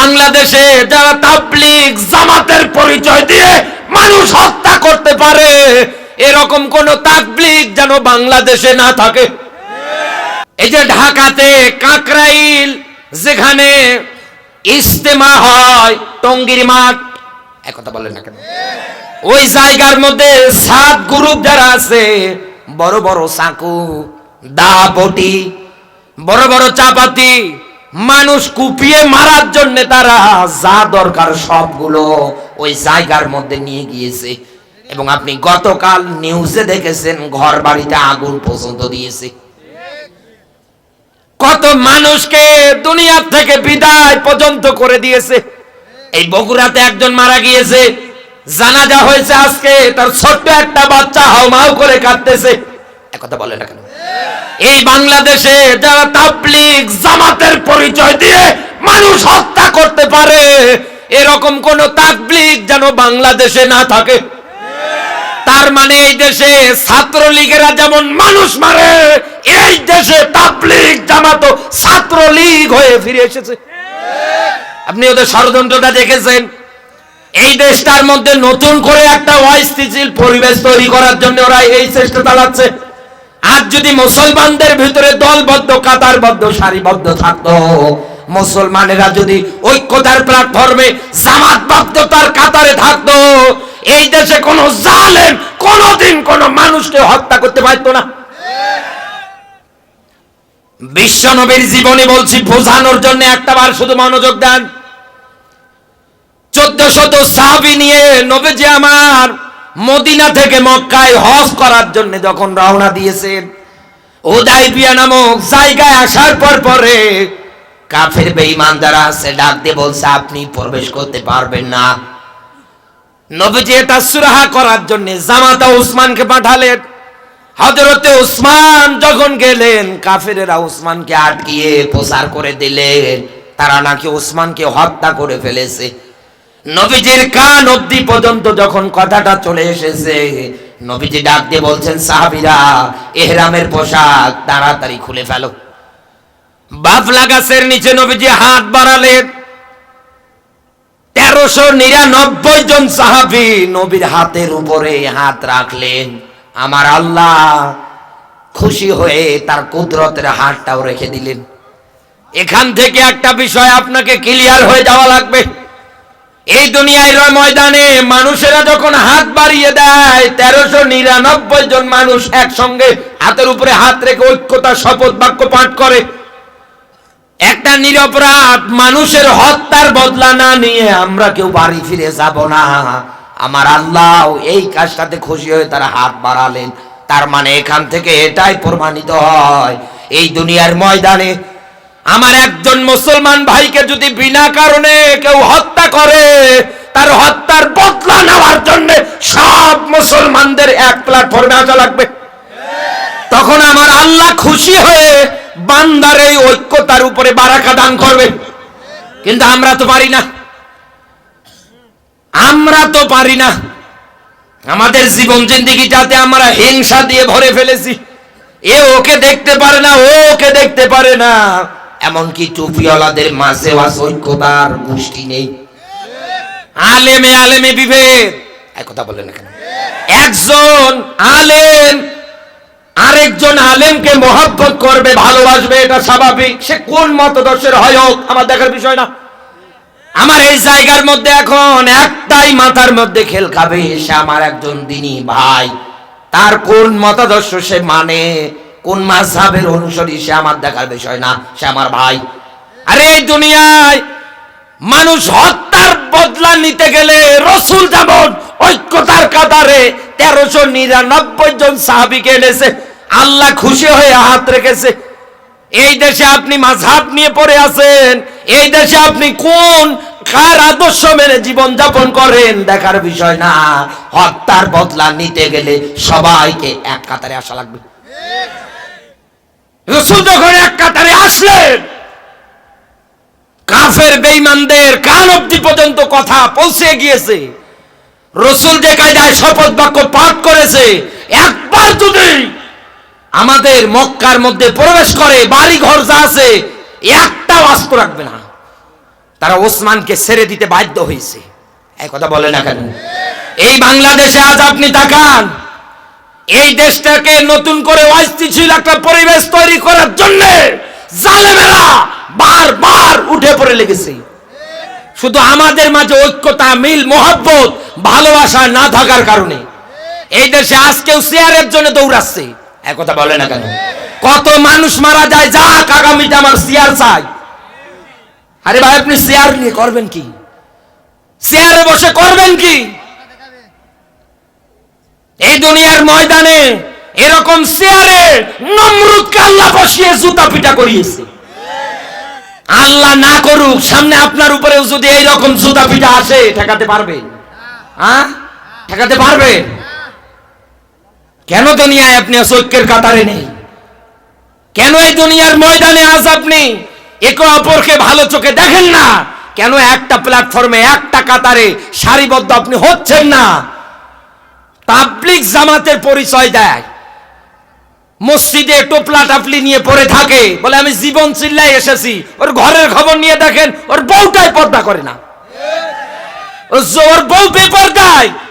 বাংলাদেশে যারা তাবলিগ জামাতের পরিচয় দিয়ে মানুষ হত্যা করতে পারে, এরকম কোন তাবলিগ যেন বাংলাদেশে না থাকে। এই যে ঢাকাতে কাকরাইল, যেখানে ইস্তেমা হয়, টঙ্গির মাঠ, এক কথা বলেন না কেন? ওই জায়গার মধ্যে সাত গ্রুপ যারা আছে, বড় বড় চাকু দা বটি বড় বড় চাপাতি মানুষ কুপিয়ে মারার জন্য তারা যা দরকার সবগুলো ওই জায়গার মধ্যে নিয়ে গিয়েছে। এবং আপনি গতকাল নিউজে দেখেছেন ঘর বাড়িতে আগুন পর্যন্ত দিয়েছে। কত মানুষকে দুনিয়ার থেকে বিদায় পর্যন্ত করে দিয়েছে। এই বগুড়াতে একজন মারা গিয়েছে। জানাজা হয়েছে আজকে, তার ছোট্ট একটা বাচ্চা হাউমাউ করে কাঁদতেছে। কথা বলে না কেন? এই বাংলাদেশে যারা তাবলিগ জামাতের পরিচয় দিয়ে মানুষ হত্যা করতে পারে, এরকম কোন তাবলিগ যেন বাংলাদেশে না থাকে। তার মানে এই দেশে ছাত্রলীগেরা যেমন মানুষ মারে, এই দেশে তাবলিগ জামাত ছাত্রলীগ হয়ে ফিরে এসেছে। আপনি ওদের ষড়যন্ত্রটা দেখেছেন? এই দেশটার মধ্যে নতুন করে একটা অস্থিতিশীল পরিবেশ তৈরি করার জন্য ওরা এই চেষ্টা চালাচ্ছে। আজ যদি মুসলমানদের ভিতরে দলবদ্ধ, কাতারবদ্ধ, সারিবদ্ধ থাকতো, মুসলমানেরা যদি ঐক্যতার প্ল্যাটফর্মে জামাতবদ্ধতার কাতারে থাকতো, এই দেশে কোনো জালেম কোনোদিন কোনো মানুষকে হত্যা করতে পারতো না। বিশ্বনবীর জীবনে বলছি, বোঝানোর জন্য একটা বার শুধু মনোযোগ দেন। চোদ্দ শত সাহাবি নিয়ে নবীজি আমার মদিনা থেকে মক্কায় হজ করার জন্য যখন রওনা দিয়েছেন উদাইবিয়া নামক জায়গায় আসার পর পরে কাফের বেঈমান যারা আছে, ডাক দিয়ে বলছে, আপনি প্রবেশ করতে পারবেন না। নবীজি এটা সুরাহা করার জন্য জামাতা উসমানকে পাঠালেন। হজরতে উসমান যখন গেলেন, কাফেরেরা উসমানকে আটকিয়ে প্রচার করে দিলেন। তারা নাকি উসমানকে হত্যা করে ফেলেছে। নবীজির কান অবধি পর্যন্ত যখন কথাটা চলে এসেছে, নবীজি ডাক দিয়ে বলছেন, সাহাবিরা, এহরামের পোশাক তাড়াতাড়ি খুলে ফেলো। বাফলা গাছের নিচে নবীজি হাত বাড়ালেন। তেরোশো নিরানব্বই জন সাহাবি নবীর হাতের উপরে হাত রাখলেন। আমার আল্লাহ খুশি হয়ে তার কুদরতের হাতটাও রেখে দিলেন। এখান থেকে একটা বিষয় আপনাকে ক্লিয়ার হয়ে যাওয়া লাগবে। এই দুনিয়ায় ময়দানে মানুষেরা যখন হাত বাড়িয়ে দেয়, তেরোশো নিরানব্বই জন মানুষ একসঙ্গে হাতের উপরে হাত রেখে ঐক্যতা শপথ বাক্য পাঠ করে। একটা নিরপরাধ মানুষের হত্যার বদলা না নিয়ে আমরা কেউ বাড়ি ফিরে যাব না। আমার আল্লাহ এই কাজটাতে খুশি হয়ে তারা হাত বাড়ালেন। তার মানে এখান থেকে এটাই প্রমাণিত হয়। এই দুনিয়ার ময়দানে আমার একজন মুসলমান ভাইকে যদি বিনা কারণে কেউ হত্যা করে, তার হত্যার বদলা নেওয়ার জন্য সব মুসলমানদের এক প্ল্যাটফর্মে আসা লাগবে। তখন আমার আল্লাহ খুশি হয়ে বান্দার এই ঐক্যতার উপরে বারাকা দান করবে কিন্তু আমরা তো পারি না। আমরা তো পারি না। আমাদের জীবন জিন্দিগি যাতে আমরা হিংসা দিয়ে ভরে ফেলেছি। এ ওকে দেখতে পারে না ওকে দেখতে পারে না। এমনকি টুপিওয়ালাদের মাঝে ঐক্যতার গোষ্ঠী নেই। আলেমে আলেমে বিভেদ। এক কথা বলে না কেন? একজন আলেম আরেকজন আলেমকে মহাব্বত করবে, ভালোবাসবে, এটা স্বাভাবিক। সে কোন মতদর্শের হয় হোক আমার দেখার বিষয় না। আমার এই জায়গার মধ্যে এখন একটাই মাথার মধ্যে খেল খাবে, সে আমার একজন দিনী ভাই। তার কোন মতাদর্শ সে মানে? কোন মাঝহাবের অনুসরী? সে আমার দেখার বিষয় না, সে আমার ভাই। আরে দুনিয়ায় মানুষ হত্যার বদলা নিতে গেলে রসুল যেমন ঐক্যতার কাতারে তেরোশো নিরানব্বই জন সাহাবিকে এনেছে, আল্লাহ খুশি হয়ে হাত রেখেছে। এই দেশে আপনি মাঝহাব নিয়ে পড়ে আছেন, এই দেশে আপনি কোন কার আদর্শ মেনে জীবন যাপন করেন দেখার বিষয় না। হত্যার বদলা নিতে গেলে সবাইকে এক কাতারে আসা লাগবে। রসুল যখন এক কাতারে আসলেন কাফের বেঈমানদের কান অব্দি পর্যন্ত কথা পৌঁছে গিয়েছে। রসুল যে কায়দায় শপথ বাক্য পাঠ করেছে, একবার যদি আমাদের মক্কার মধ্যে প্রবেশ করে বাড়ি ঘর যা আছে, একটাও আস্ত রাখবে না। তারা ওসমানকে ছেড়ে দিতে বাধ্য হয়েছে। এই কথা বলে না কেন? এই বাংলাদেশে আজ আপনি তাকান। এই দেশটাকে নতুন করে অস্থিতিশীল একটা পরিবেশ তৈরি করার জন্য জালেমেরা বারবার উঠে পড়ে লেগেছে। শুধু আমাদের মাঝে ঐক্যতা, মিল, মোহব্বত, ভালোবাসা না থাকার কারণে। এই দেশে আজকেও শেয়ারের জন্য দৌড়াচ্ছে। একথা বলে না কেন? কত মানুষ মারা যায়, যাক আগামীতে আমার শেয়ার চাই। আরে ভাই, আপনি শেয়ার নিয়ে করবেন কি? শেয়ারে বসে করবেন কি? এই দুনিয়ার ময়দানে এরকম শেয়ারে নমরুদকে আল্লাহ বসিয়ে জুতা পিটা করিয়েছে। আল্লাহ না করুক, সামনে আপনার উপরেও যদি এই রকম জুতা পিটা আসে, ঠেকাতে পারবে? হ্যাঁ? ঠেকাতে পারবে? কেন দুনিয়ায় আপনি ঐক্যের কাতারে নেই? কেন এই দুনিয়ার ময়দানে আজ আপনি একে অপরকে ভালো চোখে দেখেন না? কেন একটা প্ল্যাটফর্মে একটা কাতারে সারিবদ্ধ আপনি হচ্ছেন না? পাবলিক জামাতের পরিচয় দেয়। মসজিদে টোপলা টাপলি নিয়ে পড়ে থাকে। বলে, আমি জীবন চিল্লাই এসেছি। ওর ঘরের খবর নিয়ে দেখেন, ওর বউটাই পর্দা করে না।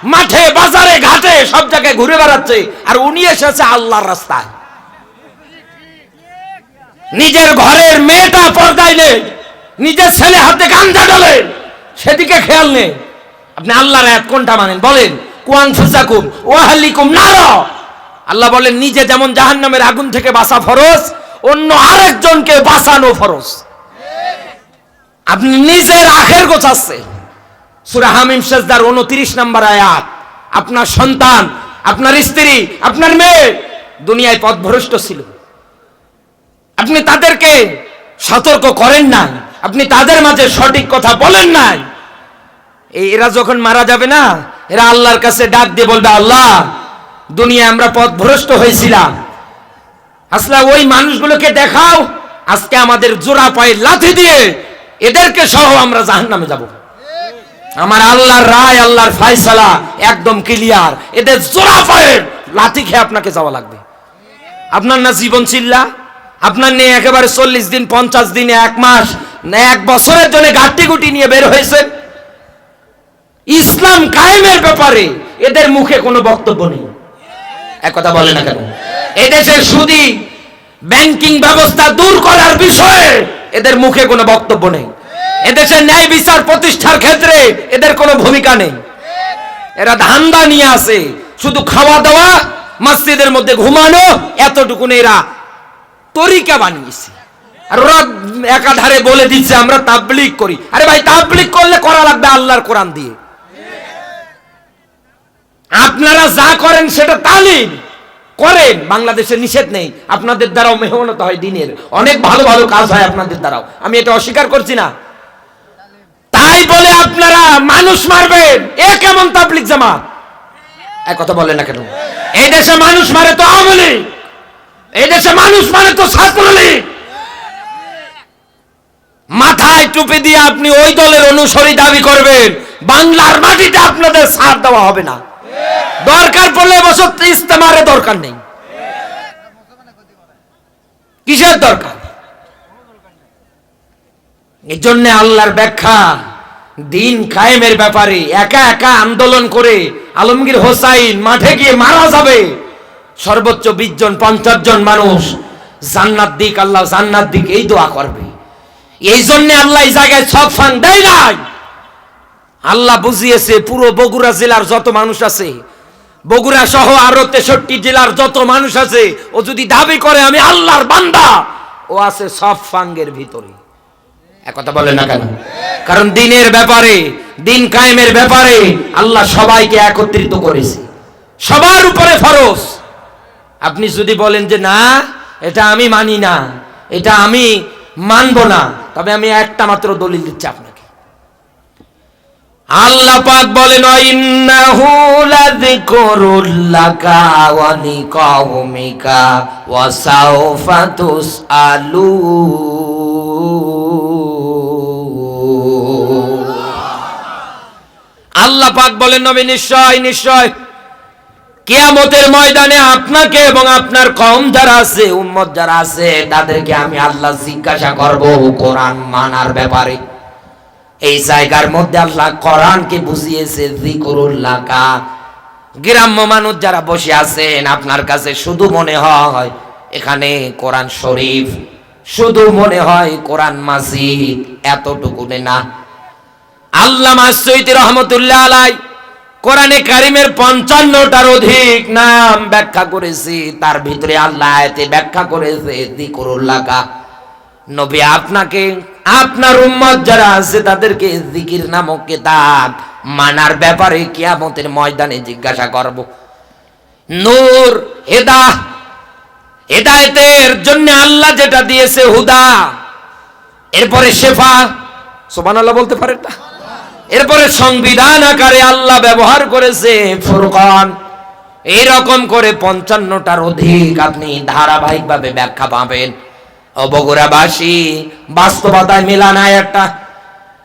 মাঠে, বাজারে, ঘাটে, সব জায়গায় ঘুরে বেড়াচ্ছে। আর উনি এসেছে আল্লাহর রাস্তায়। নিজের ঘরের মেয়েটা পর্দায় নেই। নিজের ছেলে হাতে গাঞ্জা ডলে সেদিকে খেয়াল নেই। আপনি আল্লাহর এক কোনটা মানেন? বলেন কুয়াং ফুসাকুম, ওয়াহালিকুম নার। আল্লাহ বলেন, নিজে যেমন জাহান্নামের আগুন থেকে বাঁচা ফরজ, অন্য আরেকজনকে বাঁচানো ফরজ। আপনি নিজের আখের গোছাচ্ছে সুরা হামিম সেজদার উনত্রিশ নম্বর আয়াত, আপনার সন্তান, আপনার স্ত্রী, আপনার মেয়ে দুনিয়ায় পথভ্রষ্ট ছিল। আপনি তাদেরকে সতর্ক করেন নাই, আপনি তাদের মাঝে সঠিক কথা বলেন নাই। এরা যখন মারা যাবে না, এরা আল্লাহর কাছে ডাক দিয়ে বলবে, আল্লাহ দুনিয়ায় আমরা পথ পথভ্রষ্ট হয়েছিলাম। আসলে, ওই মানুষগুলোকে দেখাও, আজকে আমাদের জোড়া পায়ে লাথি দিয়ে এদেরকে সহ আমরা জাহান্নামে যাব। আমার আল্লাহর রায়, আল্লাহর ফায়সালা একদম ক্লিয়ার। এদের জোড়া পায়ে লাথি খেয়ে আপনাকে যাওয়া লাগবে। আপনার না জীবন চিল্লা? আপনার নিয়ে একেবারে চল্লিশ দিন, পঞ্চাশ দিনে এক মাস, না এক বছরের জন্য গাটি গুটি নিয়ে বের হয়েছেন ইসলাম কায়েমের ব্যাপারে এদের মুখে কোনো বক্তব্য নেই। এক কথা বলে না কেন? এদেশের সুদি ব্যাংকিং ব্যবস্থা দূর করার বিষয়ে এদের মুখে কোনো বক্তব্য নেই। এদেশের ন্যায় বিচার প্রতিষ্ঠার ক্ষেত্রে এদের কোনো ভূমিকা নেই। এরা ধান্দা নিয়ে আসে, শুধু খাওয়া দাওয়া, মসজিদের মধ্যে ঘুমানো, এতটুকুন এরা তরিকা বানিয়েছে। আর ওরা একাধারে বলে দিচ্ছে, আমরা তাবলিক করি। আরে ভাই তাবলিক করলে করা লাগবে আল্লাহর কোরআন দিয়ে। আপনারা যা করেন সেটা তালিম। করেন, বাংলাদেশে নিষেধ নেই। আপনাদের দ্বারাও মেহনত হয় দিনের। অনেক ভালো ভালো কাজ হয় আপনাদের দ্বারাও। আমি এটা অস্বীকার করছি না। তাই বলে আপনারা মানুষ মারবেন। এ কেমন তাবলিক জামাত? এক কথা বলেন না কেন? এই দেশে মানুষ মারে তো আওয়ামী লীগ। এই দেশে মানুষ মানে তো ছাত্রলীগ মাথায় টুপি দিয়ে আপনি ওই দলের অনুসরী দাবি করবেন। বাংলার মাটিতে আপনাদের সাথ দেওয়া হবে না। দরকার পড়লে বছর ইস্তেমারে দরকার নেই। কিসের দরকার? এই জন্য আল্লাহর ব্যাখ্যা, দিন কায়েমের ব্যাপারে একা একা আন্দোলন করে আলমগীর হোসাইন মাঠে গিয়ে মারা যাবে। সর্বোচ্চ বিশ জন, পঞ্চাশ জন মানুষ জান্নাত দিক, আল্লাহ জান্নাত দিক, এই দোয়া করবে। এই জন্য আল্লাহ এই জায়গায় সব ফাং দেয় নাই। আল্লাহ বুঝিয়েছে, পুরো বগুড়া জেলার যত মানুষ আছে বগুড়া সহ আরও তেষট্টি জেলার যত মানুষ আছে, ও যদি দাবি করে আমি আল্লাহর বান্দা, ও আছে সব ফাঙ্গের ভিতরে। একথা বলে না কেন? কারণ দিনের ব্যাপারে, দিন কায়েমের ব্যাপারে আল্লাহ সবাইকে একত্রিত করেছে। সবার উপরে ফরজ। আপনি যদি বলেন যে না, এটা আমি মানি না, এটা আমি মানব না, তবে আমি একটা মাত্র দলিল দিচ্ছি আল্লাহ পাক বলেন আল্লাহ পাক বলেন, নবী, নিশ্চয় নিশ্চয়। কিয়ামতের ময়দানে আপনাকে এবং আপনার কম যারা আছে, উম্মত যারা আছে, তাদেরকে আমি আল্লাহ জিজ্ঞাসা করব কোরআন মানার ব্যাপারে। এই জায়গার মধ্যে আল্লাহ কোরআনকে বুঝিয়েছে জিকরুল্লাহ কা। গ্রাম্য মানুষ যারা বসে আছেন, আপনার কাছে শুধু মনে হয় এখানে কোরআন শরীফ, শুধু মনে হয় কোরআন মাসিদ এতটুকু না। আল্লাহ মাসুইতি রহমতুল্লাহ আলাই কোরআনে কারিমের পঞ্চান্নটার অধিক নাম ব্যাখ্যা করেছি, তার ভিতরে আল্লাহ আয়াতে ব্যাখ্যা করেছে দিকরুল্লাহ কা। নবী আপনাকে, আপনার উম্মত যারা আছে তাদেরকে জিকির নামক কিতাব মানার ব্যাপারে কিয়ামতের ময়দানে জিজ্ঞাসা করব। নূর হেদা হেদায়েতের জন্য আল্লাহ যেটা দিয়েছে হুদা, এরপরে শেফা, সুবহানাল্লাহ বলতে পারেন না? এরপরে সংবিধান আকারে আল্লাহ ব্যবহার করেছে ফুরকান। এইরকম করে পঞ্চান্নটার অধিক আপনি ধারাবাহিকভাবে ব্যাখ্যা পাবেন। অবগুড়াবাসী বাস্তবতায় মেলানায় একটা।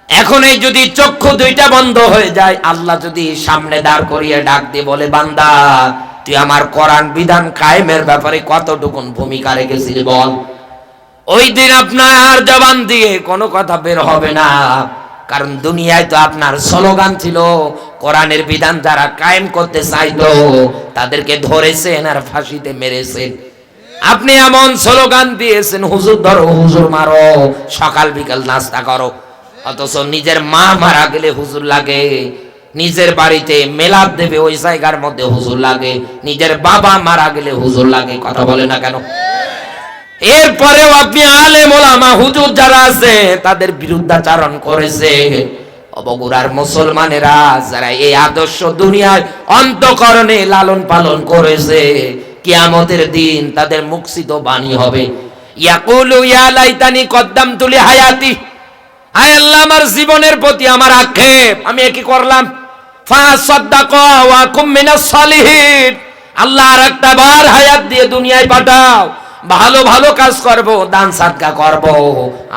এখন এই যদি চক্ষু দুইটা বন্ধ হয়ে যায়, আল্লাহ যদি সামনে দাঁড় করিয়ে ডাক দিয়ে বলে, বান্দা, তুই আমার কোরআন বিধান কায়েমের ব্যাপারে কতটুকুন ভূমিকা রেখেছিলি বল? ওই দিন আপনার জবান দিয়ে কোনো কথা বের হবে না। কারণ দুনিয়ায় তো আপনার স্লোগান ছিল, কোরআনের বিধান যারা কায়েম করতে চাইতো, তাদেরকে ধরেছেন আর ফাঁসিতে মেরেছেন। আপনি এমন স্লোগান দিয়েছেন, হুজুর ধরো, হুজুর মারো, সকাল বিকাল নাস্তা করো। অথচ নিজের মা মারা গেলে হুজুর লাগে, নিজের বাড়িতে মেলাদ দেবে ওই জায়গার মধ্যে হুজুর লাগে, নিজের বাবা মারা গেলে হুজুর লাগে, কথা বলে না কেন? এরপরেও আপনি আলে মোলামা হুজুর যারা আছে, তাদের বিরুদ্ধাচারণ করেছে। অবগুড়ার মুসলমানেরা যারা এই আদর্শ দুনিয়ায় অন্তকরণে লালন পালন করেছে কিয়ামতের দিন তাদের মুক্তিত বাণী হবে। ইয়াকুলু, ইয়া লাইতানি কদ্দাম তুলি হায়াতি হায় আল্লাহ, আমার জীবনের প্রতি আমার আক্ষেপ। আমি কি করলাম? ফাসাদ্দাক ওয়া কুম মিনাস সালিহিন। আল্লাহ আর একটা বার হায়াত দিয়ে দুনিয়ায় পাঠাও। ভালো ভালো কাজ করব, দান সাদকা করব।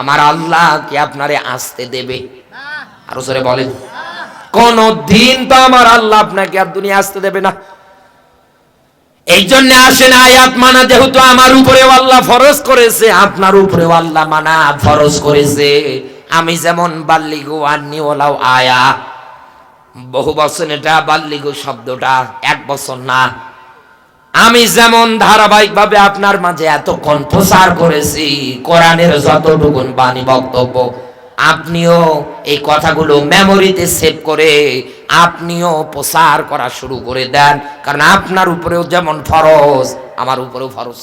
আমার আল্লাহ কি আপনারে আসতে দেবে? আরও সরে বলেন। কোন দিন তো আমার আল্লাহ আপনাকে আর দুনিয়া আসতে দেবে না। এই জন্য আসেন আয়াত মানা, যেহেতু আমার উপরেও আল্লাহ ফরজ করেছে, আপনার উপরেও আল্লাহ মানা ফরজ করেছে। আমি যেমন বাল্লিগু আন্নি ওলাও আয়া, বহু বছর এটা, বাল্লিগু শব্দটা এক বছর না। আমি যেমন ধারাবাহিকভাবে আপনার মাঝে এতক্ষণ প্রচার করেছি, কোরআনের যতটুকুন বাণী বক্তব্য আপনিও এই কথাগুলো মেমোরিতে সেভ করে আপনিও প্রসার করা শুরু করে দেন। কারণ আপনার উপরেও যেমন ফরজ, আমার উপরেও ফরজ।